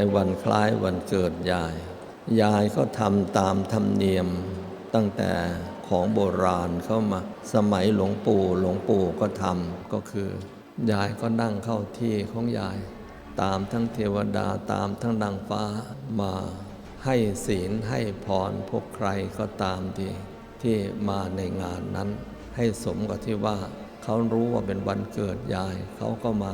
ในวันคล้ายวันเกิดยาย ยายก็ทำตามธรรมเนียมตั้งแต่ของโบราณเข้ามา สมัยหลวงปู่หลวงปู่ก็ทำก็คือ ยายก็นั่งเข้าที่ของยาย ตามทั้งเทวดาตามทั้งนางฟ้ามาให้ศีลให้พรพวกใครก็ตามที่ที่มาในงานนั้น ให้สมกับที่ว่าเขารู้ว่าเป็นวันเกิดยาย เขาก็มา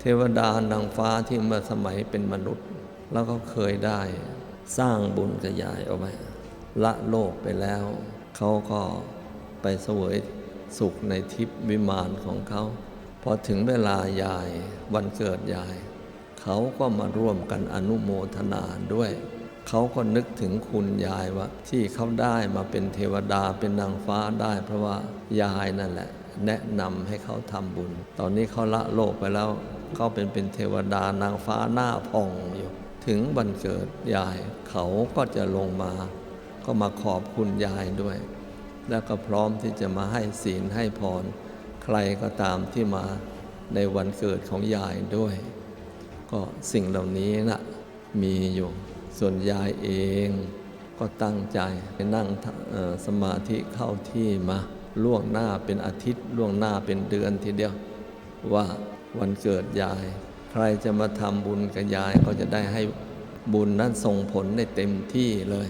เทวดานางฟ้าที่เมื่อสมัยเป็นมนุษย์ แล้วก็เคยได้สร้างบุญกับยายเอาไว้ละโลกไปแล้ว เขาก็ไปเสวยสุขในทิพย์วิมานของเขา พอถึงเวลายายวันเกิดยาย เขาก็มาร่วมกันอนุโมทนาด้วย เขาก็นึกถึงคุณยายว่า ที่เขาได้มาเป็นเทวดาเป็นนางฟ้าได้ เพราะว่ายายนั่นแหละ แนะนำให้เขาทำบุญ ตอนนี้เขาละโลกไปแล้ว เขาเป็นเป็นเทวดานางฟ้าหน้าพองอยู่ ถึงวันเกิดยายเขาก็จะลงมา ก็มาขอบคุณยายด้วย แล้วก็พร้อมที่จะมาให้ศีลให้พร ใครก็ตามที่มาในวันเกิดของยายด้วย ก็สิ่งเหล่านี้นะมีอยู่ ส่วนยายเองก็ตั้งใจไปนั่งสมาธิเข้าที่มาล่วงหน้าเป็นอาทิตย์ล่วงหน้าเป็นเดือนทีเดียว ว่าวันเกิดยาย รจะมาทำบุญกับยายก็จะได้ให้บุญนั้นส่งผลได้เต็มที่เลย